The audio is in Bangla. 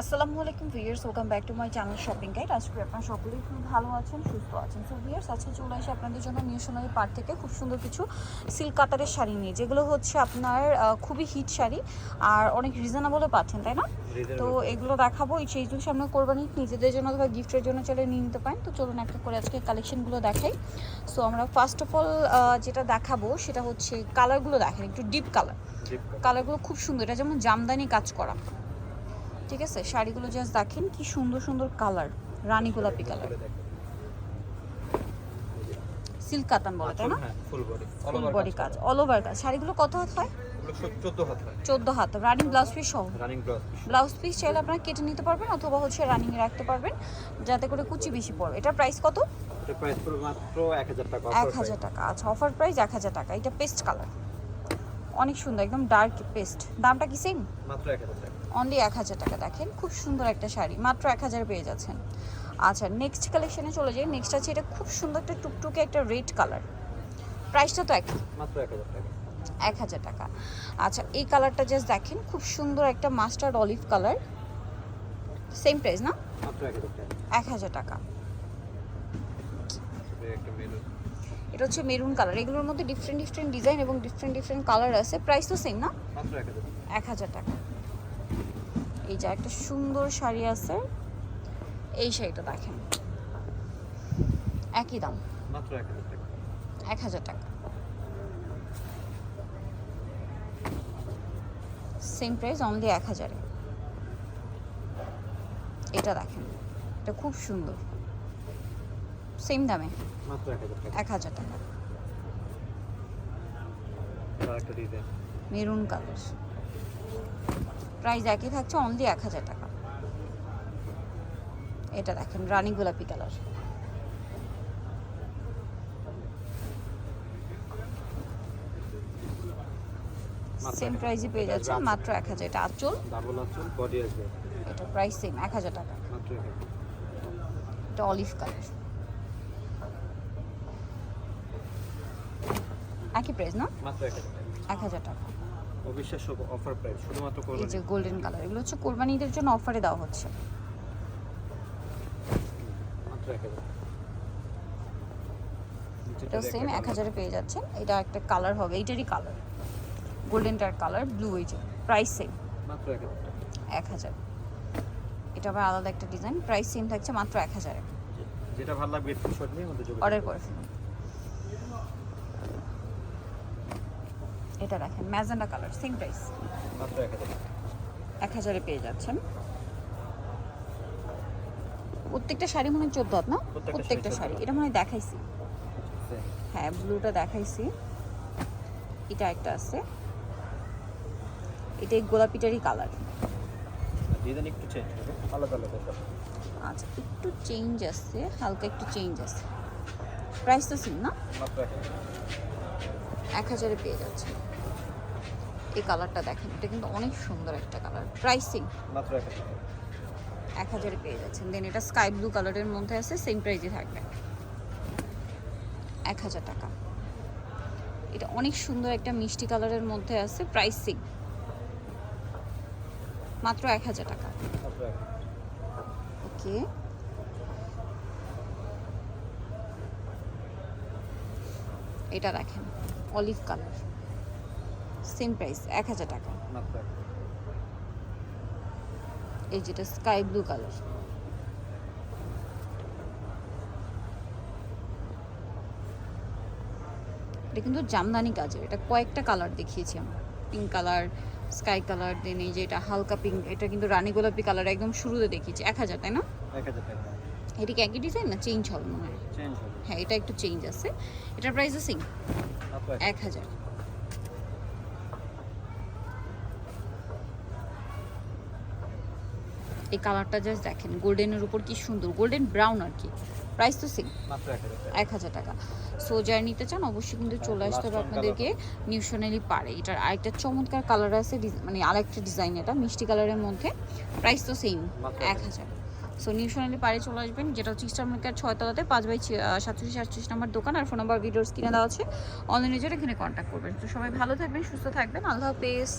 আসসালামু আলাইকুম viewers welcome back to my channel shopping guide. আজকে আপনারা সকলেই খুব ভালো আছেন সুস্থ আছেন। সো ভিউয়ার্স আজকে চলে আসে আপনাদের জন্য নিউ সোনালি পার্ট থেকে খুব সুন্দর কিছু সিল্ক কাতারের শাড়ি নিয়ে। যেগুলো হচ্ছে আপনার খুবই হিট শাড়ি আর অনেক রিজনেবলও পাচ্ছেন তাই না? তো এগুলো দেখাবো। এই সেইগুলো সামনে কোরবানি নিজেদের জন্য অথবা গিফটের জন্য চলে নিয়ে নিতে পারেন। তো চলুন একটা করে আজকে কালেকশনগুলো দেখাই। সো আমরা ফার্স্ট অফ অল যেটা দেখাবো সেটা হচ্ছে কালারগুলো দেখেন একটু ডিপ কালার কালারগুলো খুব সুন্দর এটা যেমন জামদানি কাজ করা। ঠিক আছে? শাড়িগুলো জাস্ট দেখেন কি সুন্দর সুন্দর কালার রানী গোলাপি কালার সিল্ক কাতান বলে তাই না? ফুল বডি ফুল বডি কাজ অল ওভার কাজ। শাড়িগুলো কত হাত হয়? চোদ্দ হাত হয়। চোদ্দ হাত। রানিং ব্লাউজ পিস সহ? রানিং ব্লাউজ ব্লাউজ পিস চাইলে আপনারা কেটে নিতে পারবেন অথবা হচ্ছে রানিং রাখতে পারবেন যাতে করে কুচি বেশি পড়বে এটা প্রাইস কত? এটা প্রাইস মাত্র এক হাজার টাকা এক হাজার টাকা। আচ্ছা অফার প্রাইস এক হাজার টাকা। এটা পেস্ট কালার অনেক সুন্দর একদম ডার্ক পেস্ট দামটা কি সেম মাত্র এক হাজার টাকা। অনলি এক হাজার টাকা দেখেন খুব সুন্দর একটা শাড়ি মাত্র এক হাজার পেয়ে যাচ্ছেন। আচ্ছা নেক্সট কালেকশনে চলে যাই। নেক্সট আছে এটা খুব সুন্দর একটা টুকটুকে একটা রেড কালার প্রাইসটা তো একই মাত্র এক হাজার টাকা। এক হাজার টাকা। আচ্ছা এই কালারটা জাস্ট দেখেন খুব সুন্দর একটা mustard olive colour same price না? এক হাজার টাকা। এটা হচ্ছে মেরুন কালার। এগুলোর মধ্যে ডিফারেন্ট ডিফারেন্ট ডিজাইন এবং ডিফারেন্ট ডিফারেন্ট কালার আছে। প্রাইস তো সেম না? এক হাজার টাকা। এই যে একটা সুন্দর শাড়ি আছে। এই শাড়িটা দেখেন। একই দাম। এক হাজার টাকা। সেম প্রাইস অনলি এক হাজারে। এটা দেখেন। এটা খুব সুন্দর। সেম দামে। এক হাজার টাকা। Maroon colour. প্রাইস একই থাকছে অনলি এক হাজার টাকা। এটা দেখেন রানী গোলাপি কালার। সেম প্রাইসই পেয়ে গাছ। মাত্র এক হাজার। এটা আঁচল? ডাবল আঁচল বডি আসবে। এটা প্রাইস সেম এক হাজার টাকা। মাত্র এটা অলিভ কালার একই প্রাইস না মাত্র এক হাজার টাকা। অবিশ্বাস্য অফার প্রাইস শুধুমাত্র এই যে গোল্ডেন কালার এগুলো হচ্ছে কোরবানিদের জন্য অফারে দেওয়া হচ্ছে। মাত্র এটা সেম এক হাজারে পেয়ে যাচ্ছেন। এটা একটা কালার হবে এইটারই কালার গোল্ডেনটার কালার ব্লু এই যে প্রাইস সেম মাত্র এক হাজার এটা আবার আলাদা একটা ডিজাইন প্রাইস সেম থাকছে মাত্র এক হাজারে। যেটা ভালো লাগবে স্ক্রিনশট নিয়ে আমাদের যোগাযোগ অর্ডার করে ফেলুন। এটা দেখেন ম্যাজেন্ডা কালার সেম প্রাইস এক হাজার। পেয়ে যাচ্ছেন। প্রত্যেকটা শাড়ি মনে হয় চোদ্দ হাত না? প্রত্যেকটা শাড়ি শাড়ি। 14 এটা মনে হয় দেখাইছি। হ্যাঁ ব্লুটা দেখাইছি। এটা একটা আছে। এটা এই গোলাপিটারই কালার। একটু চেঞ্জ আলাদা আলাদা আচ্ছা একটু চেঞ্জ আসছে হালকা একটু চেঞ্জ আছে। প্রাইস তো সেম না? এক হাজারে। পেয়ে যাচ্ছে এই কালারটা দেখেন এটা কিন্তু অনেক সুন্দর একটা কালার প্রাইসিং মাত্র এক হাজার পেয়ে যাচ্ছেন। দেন এটা স্কাই ব্লু কালারের মধ্যে আছে সেম প্রাইসে থাকবে। এক হাজার টাকা। এটা অনেক সুন্দর একটা মিষ্টি কালারের মধ্যে আছে প্রাইসিং মাত্র এক হাজার টাকা। ওকে। এটা দেখেন অলিভ কালার সেম প্রাইস এক হাজার টাকা। এই যেটা স্কাই ব্লু কালার। এটা কিন্তু জামদানি কাজের এটা কয়েকটা কালার দেখিয়েছি আমরা। Pink colour sky colour then এই যে এটা হালকা পিঙ্ক এটা কিন্তু রানী গোলাপি কালার একদম শুরুতে দেখিয়েছি এক হাজার তাই না? এক হাজার টাকা। এটা কি একই ডিজাইন না চেঞ্জ হবে মনে হয়? হ্যাঁ এটা একটু চেঞ্জ আছে। এটার প্রাইস এক এক হাজার। এই কালারটা জাস্ট দেখেন গোল্ডেনের উপর কি সুন্দর গোল্ডেন ব্রাউন আর কি। প্রাইস তো সেম মাত্র এক হাজার টাকা। সো যারা নিতে চান অবশ্যই কিন্তু চলে আসতে হবে আপনাদেরকে নিউ সোনালি পারে এটার আরেকটা চমৎকার কালার আছে মানে আরেকটা ডিজাইন এটা মিষ্টি কালারের মধ্যে। প্রাইস তো সেম এক হাজার। সো নিউ সোনালি পারে চলে আসবেন যেটা হচ্ছে ইস্টার মার্কেট ছয়তলাতে পাঁচ বাই সাতচল্লিশ আটচল্লিশ নাম্বার দোকান আর ফোন নাম্বার ভিডিওস কিনে দেওয়া আছে। অনলাইনে জন্য এখানে কন্ট্যাক্ট করবেন। তো সবাই ভালো থাকবেন সুস্থ থাকবেন। আল্লাহ হাফেজ।